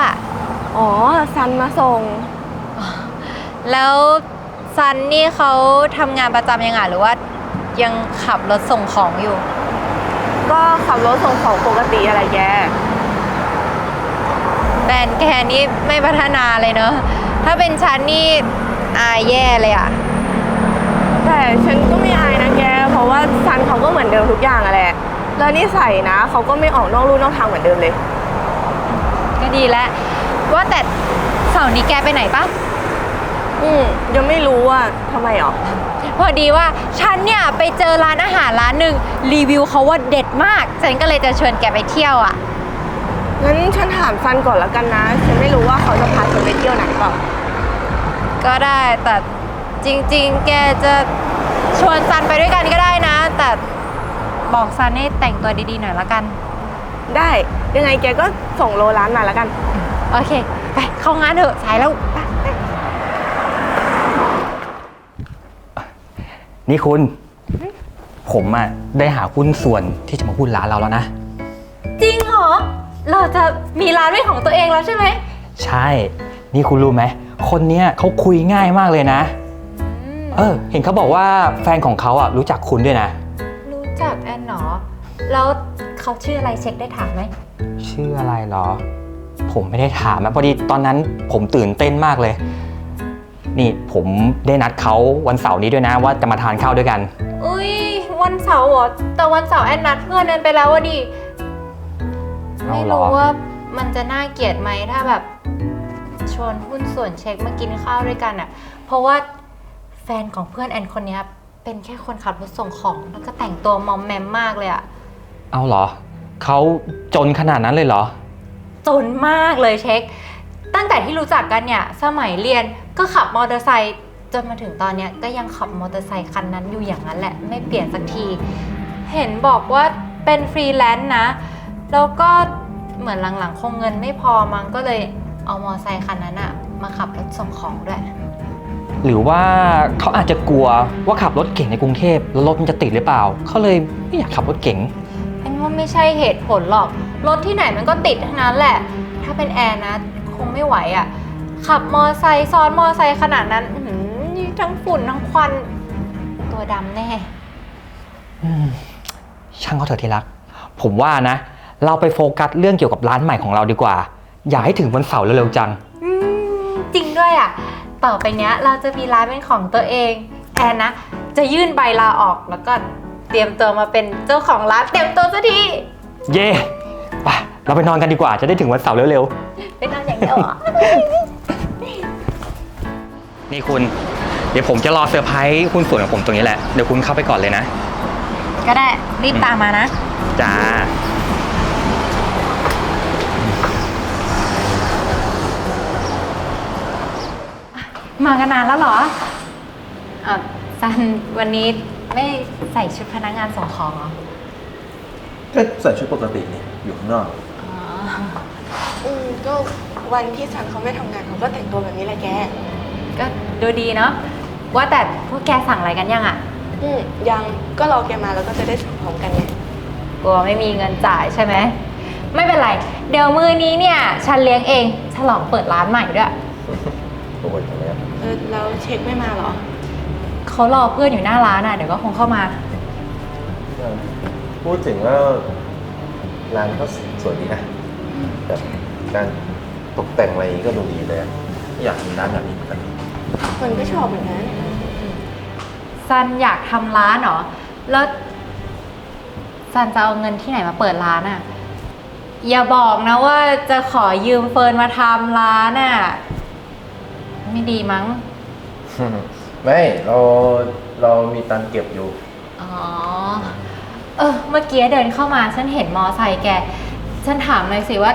อะ อ๋อ ซันมาส่ง แล้วซันนี่เขาทำงานประจำยังไงหรือว่ายังขับรถส่งของอยู่ ก็ขับรถส่งของปกติอะไรแกแบรนด์แกนี่ไม่พัฒนาเลยเนอะ ถ้าเป็นฉันนี่อายแย่เลยอะแต่ฉันก็ไม่อายนะแก เพราะว่าซันเขาก็เหมือนเดิมทุกอย่างอะแหละแล้วนิสัยนะเขาก็ไม่ออกนอกลู่นอกทางเหมือนเดิมเลยก็ ดีแล้ว ว่าแต่เสาร์นี้แกไปไหนปะอืมยังไม่รู้ว่าทำไมหรอ พอดีว่าฉันเนี่ยไปเจอร้านอาหารร้านหนึ่งรีวิวเขาว่าเด็ดมาก ฉันก็เลยจะชวนแกไปเที่ยวอะ งั้นฉันถามซันก่อนแล้วกันนะ ฉันไม่รู้ว่าเขาจะพาฉันไปเที่ยวไหนเปล่าก็ได้แต่จริง ๆ แกจะชวนซันไปด้วยกันก็ได้นะ แต่บอกซันให้แต่งตัวดีๆหน่อยละกัน ได้ยังไงแกก็ส่งโลร้านมาแล้วกัน โอเค ไปเข้างานเถอะสายแล้วไปไปนี่คุณ ผมอะได้หาหุ้นส่วนที่จะมาหุ้นร้านเราแล้วนะ จริงเหรอ เราจะมีร้านเป็นของตัวเองแล้วใช่ไหมใช่ นี่คุณรู้ไหม คนเนี้ยเขาคุยง่ายมากเลยนะ เออ เห็นเขาบอกว่าแฟนของเขาอะรู้จักคุณด้วยนะ รู้จักแอนหนอ แล้วเขาชื่ออะไรเช็คได้ถามไหม ชื่ออะไรเหรอ ผมไม่ได้ถามนะพอดีตอนนั้นผมตื่นเต้นมากเลย นี่ผมได้นัดเขาวันเสาร์นี้ด้วยนะว่าจะมาทานข้าวด้วยกัน อุ้ยวันเสาร์เหรอ แต่วันเสาร์แอนนัดเพื่อนแอนไปแล้ววะดิ เอาไม่เหรอรู้ว่ามันจะน่าเกลียดไหมถ้าแบบ ชวนหุ้นส่วนเช็คมากินข้าวด้วยกันอะ่ะเพราะว่าแฟนของเพื่อนแอนคนเนี้ยเป็นแค่คนขับรถส่งของ แล้วก็แต่งตัวมอมแมมมากเลยอะ่ะ เอาเหรอ เขาจนขนาดนั้นเลยเหรอ จนมากเลยเช็ค ตั้งแต่ที่รู้จักกันเนี่ย สมัยเรียนก็ขับมอเตอร์ไซค์จนมาถึงตอนเนี้ยก็ยังขับมอเตอร์ไซค์คันนั้นอยู่อย่างนั้นแหละ ไม่เปลี่ยนสักที เห็นบอกว่าเป็นฟรีแลนซ์นะ แล้วก็เหมือนหลังๆ คงเงินไม่พอมั้งก็เลยเอามอเตอร์ไซค์คันนั้นอะมาขับรถส่งของด้วย หรือว่าเขาอาจจะกลัวว่าขับรถเก่งในกรุงเทพแล้วรถมันจะติดหรือเปล่า เขาเลยไม่อยากขับรถเก่งแอน ว่าไม่ใช่เหตุผลหรอก รถที่ไหนมันก็ติดทั้งนั้นแหละ ถ้าเป็นแอนนะ คงไม่ไหวอะ่ะ ขับมอไซค์ซ้อนมอไซค์ขนาดนั้นอื้อหือนี่ทั้งฝุ่นทั้งควัน ตัวดำแน่ อืมช่างเขาเถอะที่รัก ผมว่านะ เราไปโฟกัสเรื่องเกี่ยวกับร้านใหม่ของเราดีกว่า อยากให้ถึงวันเสาร์เร็วๆจัง อืมจริงด้วยอะ่ะ ต่อไปเนี้ยเราจะมีร้านเป็นของตัวเอง แอนนะ จะยื่นใบลาออกแล้วก็ เตรียมตัวมาเป็นเจ้าของร้านเตรียมตัวสักทีเย่ไปเราไปนอนกันดีกว่าจะได้ถึงวันเสาร์เร็วเป็นนอนอย่างเดียวเหรอๆ นี่คุณ เดี๋ยวผมจะรอเซอร์ไพรส์หุ้นส่วนของผมตรงนี้แหละ เดี๋ยวคุณเข้าไปก่อนเลยนะ ก็ได้รีบตามมานะ จ้า มากันนานแล้วเหรอเออซันวันนี้ ไม่ใส่ชุดพนักงานส่งของเหรอก็ใส่ชุดปกตินี่อยู่ข้างนอก อ๋ออืมก็วันที่ซันเขาไม่ทำงานเขาก็แต่งตัวแบบนี้แหละแก ก็ดูดีเนาะว่าแต่พวกแกสั่งอะไรกันยังอะอืมยังก็รอแกมาแล้วก็จะได้สั่งพร้อมกันไงกลัวไม่มีเงินจ่ายใช่ไหม ไม่เป็นไร เดี๋ยวมือนี้เนี่ย ฉันเลี้ยงเอง ฉลองเปิดร้านใหม่ด้วย โอ้ยจังเลยอะเออแล้วเช็คไม่มาเหรอ เขารอเพื่อนอยู่หน้าร้านอะเดี๋ยวก็คงเข้ามา พูดถึงว่าร้านก็สวยดีนะแบบการตกแต่งอะไรก็ดูดีเลยอะอยากมีร้านแบบนี้เหมือนกันมันก็ชอบเหมือนกันซันอยากทำร้านเหรอ แล้วซันจะเอาเงินที่ไหนมาเปิดร้านอะ อย่าบอกนะว่าจะขอยืมเฟิร์นมาทำร้านอะ ไม่ดีมั้ง ไม่เราเรามีตังค์เก็บอยู่ อ๋อ เออ เมื่อกี้เดินเข้ามาฉันเห็นมอไซค์แก ฉันถามเลยสิว่า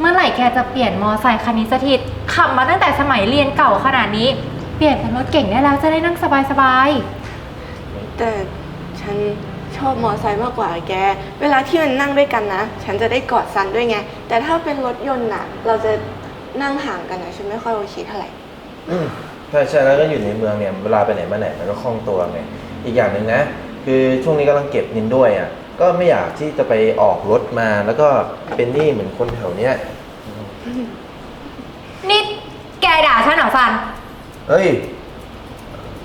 เมื่อไหร่แกจะเปลี่ยนมอไซค์คันนี้สักทีขับมาตั้งแต่สมัยเรียนเก่าขนาดนี้ เปลี่ยนเป็นรถเก่งได้แล้วจะได้นั่งสบายแต่ฉันชอบมอไซค์มากกว่าแก เวลาที่มันนั่งด้วยกันนะ ฉันจะได้กอดซันด้วยไง แต่ถ้าเป็นรถยนต์น่ะ เราจะนั่งห่างกันนะฉันไม่ค่อยโอเคเท่าไหร่ อืม ใช่ใช่แล้วก็อยู่ในเมืองเนี่ยเวลาไปไหนมาไหนมันก็คล่องตัวไงอีกอย่างหนึ่งนะ คือช่วงนี้กำลังเก็บเงินด้วยอะก็ไม่อยากที่จะไปออกรถมาแล้วก็เป็นหนี้เหมือนคนแถวเนี้ยซันเฮ้ย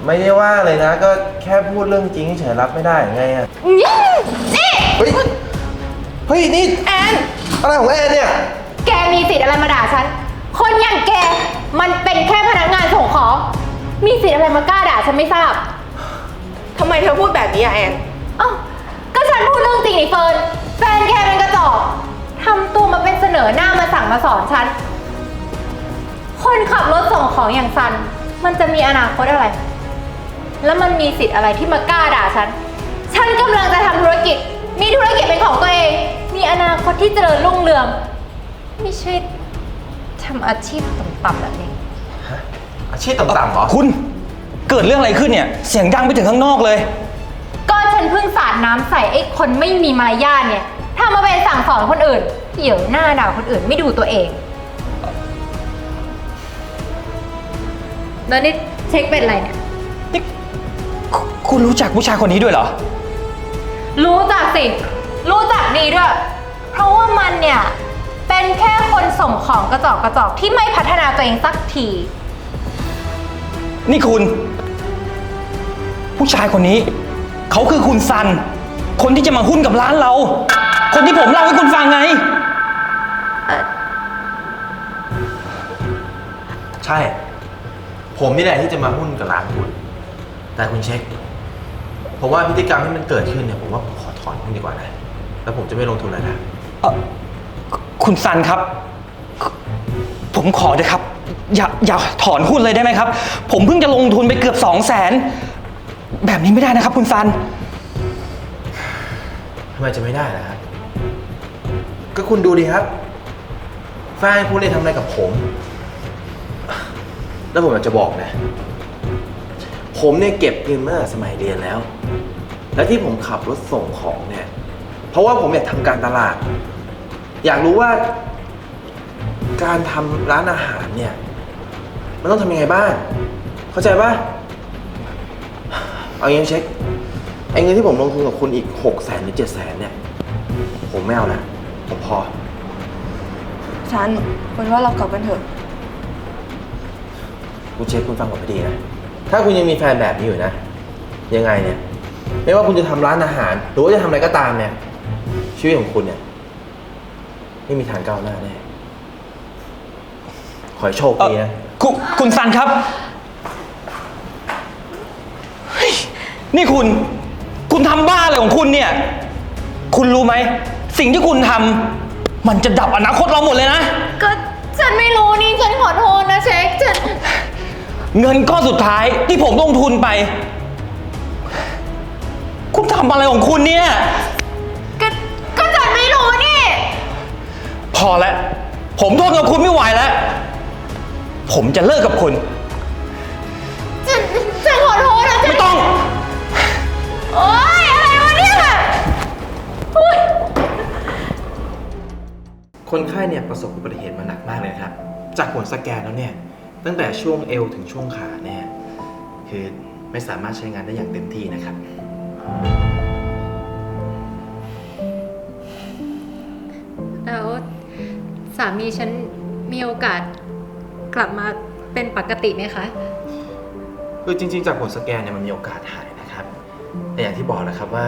ไม่ได้ว่าเลยนะ ก็แค่พูดเรื่องจริงเฉยๆรับไม่ได้ไงอะนี่นี่เฮ้ยเฮ้ยนี่แอนอะไรของแอนเนี่ย แกมีสิทธิ์อะไรมาด่าฉัน คนอย่างแก มันเป็นแค่พนักงานส่งของ มีสิทธิ์อะไรมากล้าด่าฉันไม่ทราบ ทำไมเธอพูดแบบนี้อะแอน เอ้าก็ฉันพูดเรื่องจริงนี่เฟิร์น แฟนแกเป็นกระจอกทำตัวมาเป็นเสนอหน้ามาสั่งมาสอนฉัน คนขับรถส่งของอย่างซัน มันจะมีอนาคตอะไร แล้วมันมีสิทธิ์อะไรที่มากล้าด่าฉัน ฉันกำลังจะทำธุรกิจ มีธุรกิจเป็นของตัวเอง มีอนาคตที่เจริญรุ่งเรือง ไม่ใช่ ทำอาชีพต่ำๆแบบนี้ อาชีพต่ำๆเหรอ คุณเกิดเรื่องอะไรขึ้นเนี่ย เสียงดังไปถึงข้างนอกเลย ก็ฉันเพิ่งสาดน้ำใส่ไอ้คนไม่มีมารยาทเนี่ยทำมาเป็นสั่งสอนคนอื่นเดี๋ยวหน้าด่าคนอื่นไม่ดูตัวเอง แล้วนี่เช็คเป็นอะไรเนี่ย นี่คุคุณรู้จักผู้ชายคนนี้ด้วยเหรอ รู้จักสิ รู้จักดีด้วย เพราะว่ามันเนี่ย เป็นแค่คนส่งของกระจอกกระจอกที่ไม่พัฒนาตัวเองสักที นี่คุณ ผู้ชายคนนี้ เขาคือคุณซัน คนที่จะมาหุ้นกับร้านเรา คนที่ผมเล่าให้คุณฟังไง ใช่ ผมนี่แหละที่จะมาหุ้นกับร้านคุณ แต่คุณเช็ค ผมว่าพฤติกรรมที่มันเกิดขึ้นเนี่ย ผมว่าผมขอถอนหุ้นดีกว่านะ แล้วผมจะไม่ลงทุนอะไรนะ เอ่อ คุณซันครับ ผมขอเลยครับ อย่าอย่าถอนหุ้นเลยได้ไหมครับ ผมเพิ่งจะลงทุนไปเกือบสองแสนแบบนี้ไม่ได้นะครับ คุณซัน ทำไมจะไม่ได้นะครับ ก็คุณดูดิครับแฟนคุณเนี่ยทำอะไรกับผม แล้วผมอยากจะบอกนะ ผมเนี่ยเก็บเงินมาตั้งแต่สมัยเรียนแล้ว และที่ผมขับรถส่งของเนี่ย เพราะว่าผมอยากทำการตลาด อยากรู้ว่า การทำร้านอาหารเนี่ย มันต้องทำยังไงบ้าง เข้าใจปะเอางี้เช็คไอ้เงินที่ผมลงทุนกับคุณอีกหกแสนหรือเจ็ดแสนเนี่ย ผมไม่เอานะผมพอ ฉันเป็นว่าเรากลับกันเถอะ คุณเช็คคุณฟังผมให้ดีนะ ถ้าคุณยังมีแฟนแบบนี้อยู่นะ ยังไงเนี่ย ไม่ว่าคุณจะทำร้านอาหาร หรือว่าจะทำอะไรก็ตามเนี่ย ชีวิตของคุณเนี่ย ไม่มีทางก้าวหน้าแน่ ขอให้โชคดีนะ คุณคุณซันครับเฮ้ยนี่คุณ คุณทำบ้าอะไรของคุณเนี่ย คุณรู้ไหม สิ่งที่คุณทำมันจะดับอนาคตเราหมดเลยนะ ก็ฉันไม่รู้นี่ฉันขอโทษนะเช็คฉันเงินก้อนสุดท้ายที่ผมลงทุนไป คุณทำอะไรของคุณเนี่ย อแล้ว ผมทนกับคุณไม่ไหวแล้ว ผมจะเลิกกับคุณ ฉันฉันขอโทษนะฉันไม่ต้อง โอ๊ยอะไรวะเนี่ยโอ๊ยคนไข้เนี่ยประสบอุบัติเหตุมาหนักมากเลยนะครับ จากผลสแกนแล้วเนี่ย ตั้งแต่ช่วงเอวถึงช่วงขาเนี่ย คือไม่สามารถใช้งานได้อย่างเต็มที่นะครับามีฉันมีโอกาสกลับมาเป็นปกติไหมคะ คือจริง ๆ จากผลสแกนเนี่ยมันมีโอกาสหายนะครับ แต่อย่างที่บอกนะครับว่า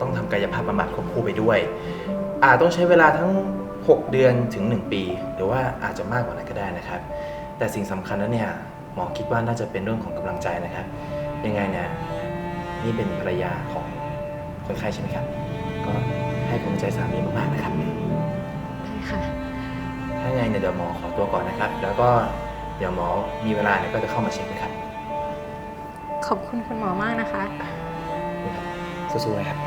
ต้องทำกายภาพบำบัดควบคู่ไปด้วย อาจต้องใช้เวลาทั้ง 6 เดือนถึง 1 ปี หรือว่าอาจจะมากกว่านั้นก็ได้นะครับ แต่สิ่งสำคัญแล้วเนี่ยหมอคิดว่าน่าจะเป็นเรื่องของกำลังใจนะครับ ยังไงเนี่ยนี่เป็นภรรยาของคนไข้ใช่ไหมครับ ก็ให้กำลังใจสามีมากๆนะครับ ถ้าไงเนี่ยเดี๋ยวหมอขอตัวก่อนนะครับ แล้วก็เดี๋ยวหมอมีเวลาเนี่ยก็จะเข้ามาเช็คนะครับขอบคุณคุณหมอมากนะคะสู้ๆนะครับ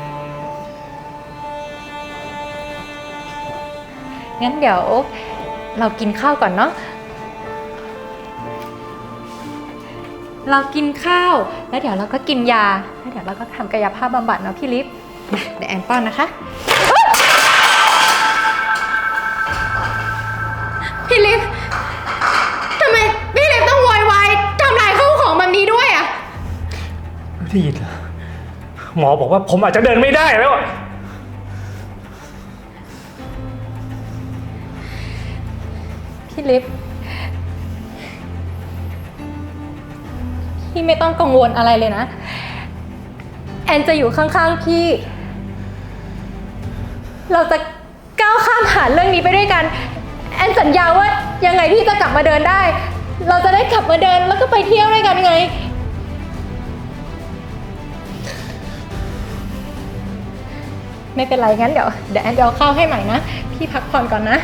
งั้นเดี๋ยวเรากินข้าวก่อนเนาะ เรากินข้าว แล้วเดี๋ยวเราก็กินยา แล้วเดี๋ยวเราก็ทำกายภาพบำบัดเนาะพี่ลิฟมาเดี๋ยวแอนป้อนนะคะ พี่ลิฟทำไมพี่ลิฟต้องโวยวายทำลายข้าวของแบบนี้ด้วยอะไม่ได้ยินเหรอหมอบอกว่าผมอาจจะเดินไม่ได้แล้วอะพี่ลิฟพี่ไม่ต้องกังวลอะไรเลยนะ แอนจะอยู่ข้างๆพี่ เราจะก้าวข้ามผ่านเรื่องนี้ไปด้วยกันแอน สัญญาว่ายังไงพี่จะกลับมาเดินได้ เราจะได้กลับมาเดินแล้วก็ไปเที่ยวด้วยกันไง ไม่เป็นไรงั้นเดี๋ยวเดี๋ยวแอนเดี๋ยวเข้าให้ใหม่นะ พี่พักผ่อนก่อนนะ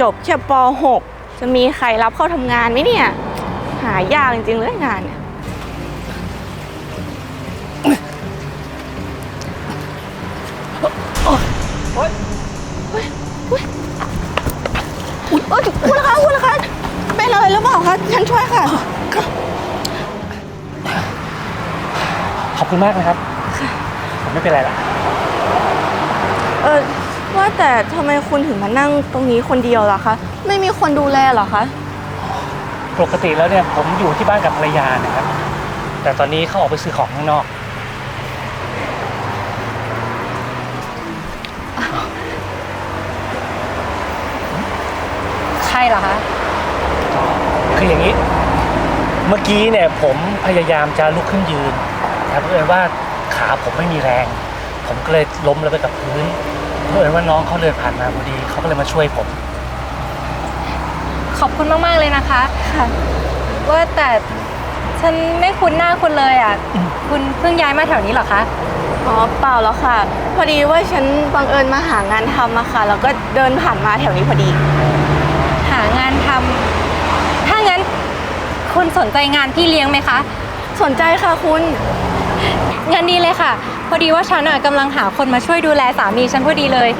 จบแค่ป .6 จะมีใครรับเข้าทำงานไหมเนี่ย หายากจริงๆเลยงานเนี่ยโอุ๊ยเอ้ยคุณละคะคุณละคะเป็นอะไรหรือเปล่าคะฉันช่วยค่ะ ขอบคุณมากนะครับ ผมไม่เป็นไรละเออว่าแต่ทำไมคุณถึงมานั่งตรงนี้คนเดียวล่ะคะ ไม่มีคนดูแลเหรอคะ ปกติแล้วเนี่ยผมอยู่ที่บ้านกับภรรยานะครับ แต่ตอนนี้เขาออกไปซื้อของข้างนอก ใช่เหรอคะ คืออย่างนี้ เมื่อกี้เนี่ยผมพยายามจะลุกขึ้นยืนแต่เพื่อนว่าขาผมไม่มีแรง ผมก็เลยล้มลงไปกับพื้นเพื่อนว่าน้องเขาเดินผ่านมาพอดีเขาก็เลยมาช่วยผมข อบคุณมากๆเลยนะคะค่ะว่าแต่ฉันไม่คุ้นหน้าคุณเลยอะ คุณเพิ่งย้ายมาแถวนี้เหรอคะ อ๋อเปล่าแล้วค่ะ พอดีว่าฉันบังเอิญมาหางานทำอะค่ะ แล้วก็เดินผ่านมาแถวนี้พอดี หางานทำถ้างั้น คุณสนใจงานพี่เลี้ยงไหมคะ สนใจค่ะคุณ งานดีเลยค่ะ พอดีว่าฉันอะกำลังหาคนมาช่วยดูแลสามีฉันพอดีเลย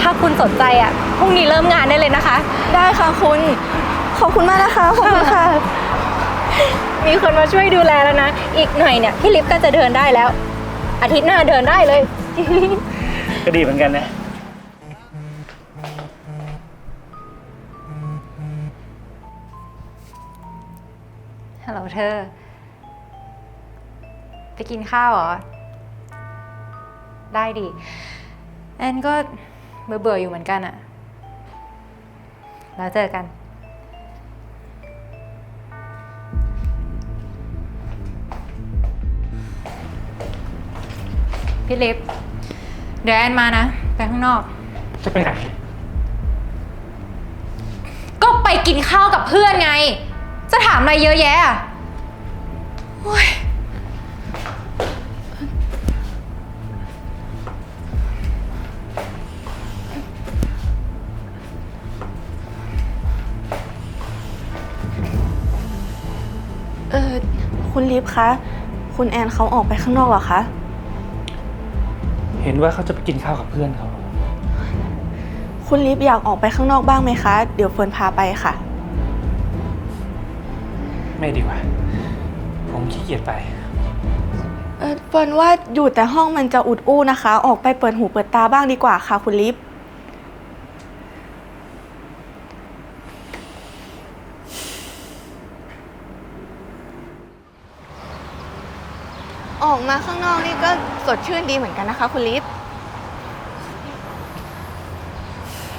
ถ้าคุณสนใจอะพ รุ่งนี้เริ่มงานได้เลยนะคะ ได้ค่ะคุณ ขอบคุณมากนะคะขอบคุณค่ะ มีคนมาช่วยดูแลแล้วนะ อีกหน่อยเนี่ยพี่ลิฟก็จะเดินได้แล้ว อาทิตย์หน้าเดินได้เลย ก็ดีเหมือนกันนะ ฮัลโหลเธอ ไปกินข้าวเหรอ ได้ดิ แอนก็เบื่อเบื่อๆอยู่เหมือนกันอะ แล้วเจอกันพี่ลิฟเดี๋ยวแอนมานะ ไปข้างนอก จะไปไหน ก็ไปกินข้าวกับเพื่อนไง จะถามอะไรเยอะแยะอะโอ๊ย คุณลิฟคะ คุณแอนเขาออกไปข้างนอกเหรอคะ เห็นว่าเขาจะไปกินข้าวกับเพื่อนเขา คุณลิฟอยากออกไปข้างนอกบ้างไหมคะ เดี๋ยวเฟิร์นพาไปค่ะ ไม่ดีกว่า ผมขี้เกียจไป เออเฟิร์นว่าอยู่แต่ห้องมันจะอุดอู้นะคะ ออกไปเปิดหูเปิดตาบ้างดีกว่าค่ะ คุณลิฟ ออก มาข้างนอกนี่ก็สดชื่นดีเหมือนกันนะคะ คุณลิฟ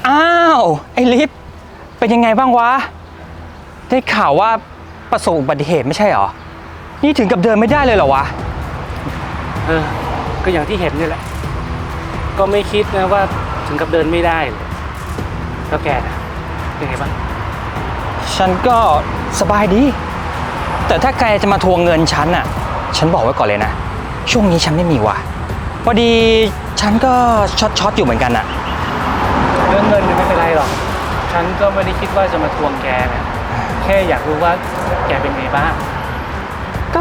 อ้าว ไอ้ลิฟเป็นยังไงบ้างวะ ได้ข่าวว่าประสบอุบัติเหตุไม่ใช่เหรอ นี่ถึงกับเดินไม่ได้เลยเหรอวะ เออ ก็อย่างที่เห็นนี่แหละ ก็ไม่คิดนะว่าถึงกับเดินไม่ได้เลยแล้วแกนะเป็นไงบ้าง ฉันก็สบายดี แต่ถ้าแกจะมาทวงเงินฉันน่ะ ฉันบอกไว้ก่อนเลยนะ ช่วงนี้ฉันไม่มีว่ะพอดีฉันก็ช็อตช็อตๆอยู่เหมือนกันน่ะเรื่องเงินเนี่ยไม่เป็นไรหรอก ฉันก็ไม่ได้คิดว่าจะมาทวงแกนะแค่อยากรู้ว่าแกเป็นไงบ้าง ก็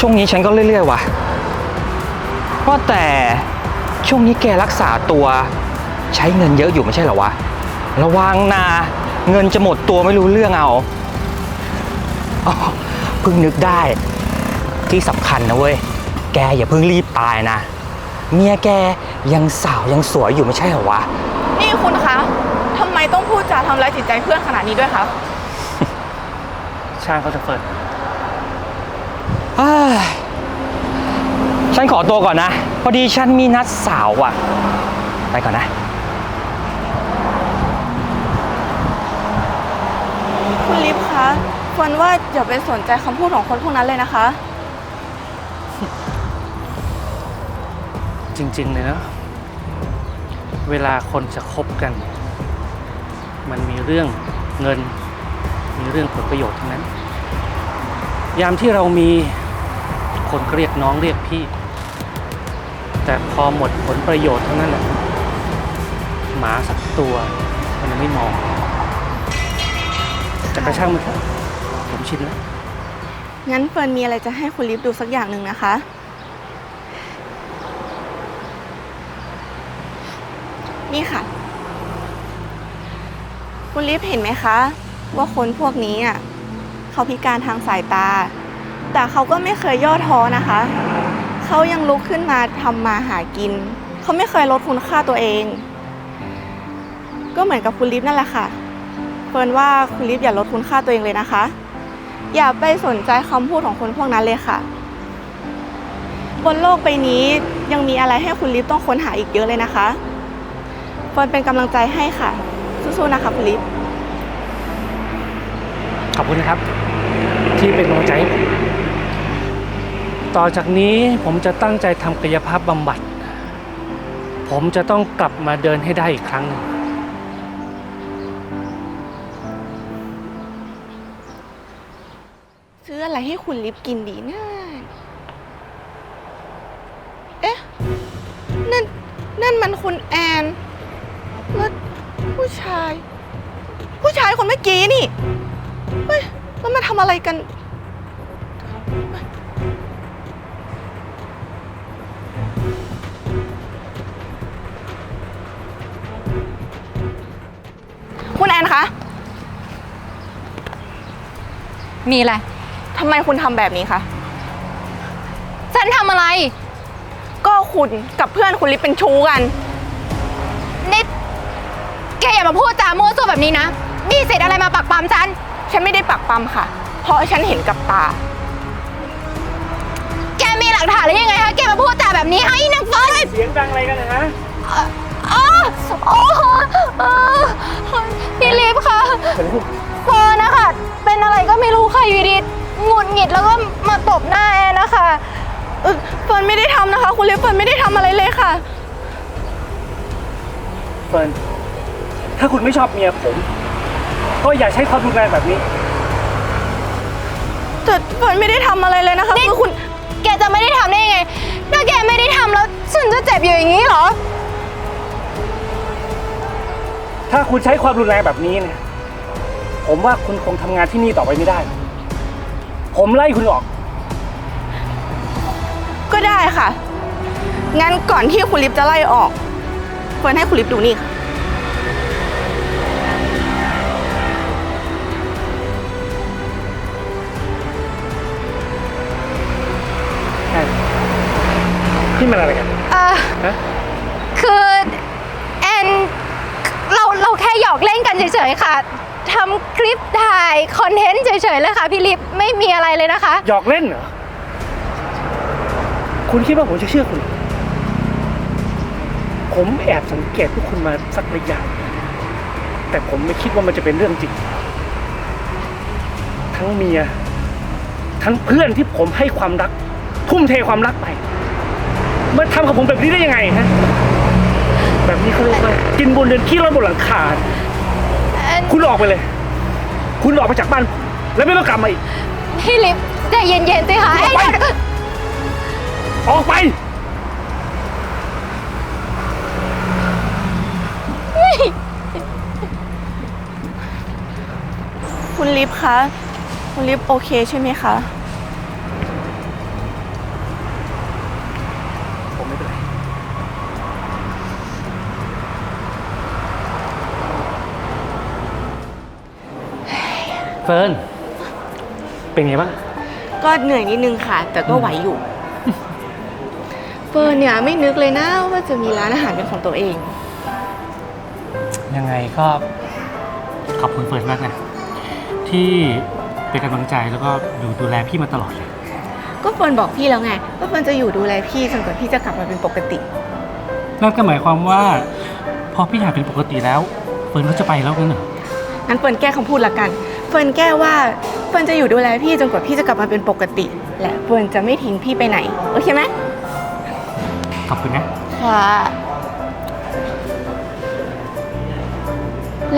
ช่วงนี้ฉันก็เรื่อยๆว่ะว่าแต่ช่วงนี้แกรักษาตัว ใช้เงินเยอะอยู่ไม่ใช่เหรอวะ ระวังนาเงินจะหมดตัวไม่รู้เรื่องเอาอ๋อเพิ่งนึกได้ที่สำคัญนะเว้ย แกอย่าเพิ่งรีบตายนะ เมียแกยังสาวยังสวยอยู่ไม่ใช่เหรอวะ นี่คุณคะทำไมต้องพูดจาทำร้ายจิตใจเพื่อนขนาดนี้ด้วยคะ ช่างเขาจะเปิดเฮ้ยฉันฉันขอตัวก่อนนะ พอดีฉันมีนัดสาวอะไปก่อนนะ คุณลิฟคะควรว่าอย่าไปสนใจคำพูดของคนพวกนั้นเลยนะคะ จริง ๆ เลยนะเวลาคนจะคบกัน มันมีเรื่องเงิน มีเรื่องผลประโยชน์ทั้งนั้น ยามที่เรามีคนเรียกน้องเรียกพี่ แต่พอหมดผลประโยชน์เท่านั้นแหละหมาสักตัวมันไม่มอง แต่กระช่างมันเถอะผมชินแล้ว งั้นเฟิร์นมีอะไรจะให้คุณลิฟดูสักอย่างหนึ่งนะคะ นี่ค่ะ คุณลิฟเห็นไหมคะ ว่าคนพวกนี้อะเขาพิการทางสายตา แต่เขาก็ไม่เคยย่อท้อนะคะ เขายังลุกขึ้นมาทำมาหากิน เขาไม่เคยลดคุณค่าตัวเอง ก็เหมือนกับคุณลิฟนั่นแหละค่ะเฟิร์นว่าคุณลิฟอย่าลดคุณค่าตัวเองเลยนะคะ อย่าไปสนใจคำพูดของคนพวกนั้นเลยค่ะ บนโลกใบนี้ยังมีอะไรให้คุณลิฟต้องค้นหาอีกเยอะเลยนะคะ เฟิร์นเป็นกำลังใจให้ค่ะ สู้ๆนะคะคุณลิฟขอบคุณนะครับ ที่เป็นกำลังใจให้ผมต่อจากนี้ผมจะตั้งใจทำกายภาพบำบัด ผมจะต้องกลับมาเดินให้ได้อีกครั้งหนึ่งซื้ออะไรให้คุณลิฟกินดีนะเอ๊ะ นั่น นั่นมันคุณแอน แล้วผู้ชาย ผู้ชายคนเมื่อกี้นี่ เฮ้ยแล้วมาทำอะไรกัน คุณแอนคะมีอะไร ทำไมคุณทำแบบนี้คะ ฉันทำอะไร ก็คุณกับเพื่อนคุณลิฟเป็นชู้กันนิด แกอย่ามาพูดจามั่วซั่วแบบนี้นะ มีสิทธิ์อะไรมาปักปามฉัน ฉันไม่ได้ปักปั๊มค่ะ เพราะฉันเห็นกับตา แกมีหลักฐานหรือยังไงคะแกมาพูดจาแบบนี้ไอ้นางเฟิร์นเสียงดังอะไรกันนะฮะอ๋อโอ้โหเออพี่ลิฟค่ะเฟิร์นนะคะ เป็นอะไรก็ไม่รู้ค่ะอยู่ดีหงุดหงิดแล้วก็มาตบหน้าแอนนะคะเออเฟิร์นไม่ได้ทำนะคะ คุณลิฟเฟิร์นไม่ได้ทำอะไรเลยค่ะ เฟิร์น ถ้าคุณไม่ชอบเมียผม ก็อย่าใช้ความรุนแรงแบบนี้ แต่เฟิร์นไม่ได้ทำอะไรเลยนะคะนี่คือคุณ แกจะไม่ได้ทำได้ยังไง ถ้าแกไม่ได้ทำแล้วฉันจะเจ็บอยู่อย่างนี้เหรอ ถ้าคุณใช้ความรุนแรงแบบนี้เนี่ย ผมว่าคุณคงทำงานที่นี่ต่อไปไม่ได้ ผมไล่คุณออก ก็ได้ค่ะ งั้นก่อนที่คุณลิฟจะไล่ออก เฟิร์นให้คุณลิฟดูนี่ค่ะ ที่มันอะไรกัน เออฮะ คือแอนเราเราแค่หยอกเล่นกันเฉยๆค่ะทำคลิปถ่ายคอนเทนต์เฉยๆเลยค่ะพี่ลิฟไม่มีอะไรเลยนะคะ หยอกเล่นเหรอ คุณคิดว่าผมจะเชื่อคุณ ผมแอบสังเกตพวกคุณมาสักระยะ แต่ผมไม่คิดว่ามันจะเป็นเรื่องจริง ทั้งเมีย ทั้งเพื่อนที่ผมให้ความรัก ทุ่มเทความรักไป มาทำกับผมแบบนี้ได้ยังไงฮะ แบบนี้เขาเรียกว่ากินบนเรือนขี้ร้อนบนหลังคาแอนคุณออกไปเลย คุณออกไปจากบ้านผมแล้วไม่ต้องกลับมาอีก พี่ลิฟใจเย็นๆสิคะออกไปไอ้เดี๋ยวออกไป คุณลิฟคะ คุณลิฟโอเคใช่ไหมคะ ผมไม่เป็นไร เฟิร์นเป็นไงบ้าง ก็เหนื่อยนิดนึงค่ะ แต่ก็ไหวอยู่ เฟิร์นเนี่ยไม่นึกเลยนะว่าจะมีร้านอาหารเป็นของตัวเอง ยังไงก็ขอบคุณเฟิร์นมากนะ ที่เป็นกำลังใจแล้วก็ดูดูแลพี่มาตลอดเลย ก็เฟิร์นบอกพี่แล้วไงว่าเฟิร์นจะอยู่ดูแลพี่จนกว่าพี่จะกลับมาเป็นปกติ นั่นก็หมายความว่าพอพี่หายเป็นปกติแล้ว เฟิร์นก็จะไปแล้วกันเหรอ งั้นเฟิร์นแก้คำพูดละกัน เฟิร์นแก้ว่าเฟิร์นจะอยู่ดูแลพี่จนกว่าพี่จะกลับมาเป็นปกติ และเฟิร์นจะไม่ทิ้งพี่ไปไหน โอเคไหมขอบคุณนะ ค่ะ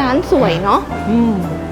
ร้านสวยเนาะ อืมอ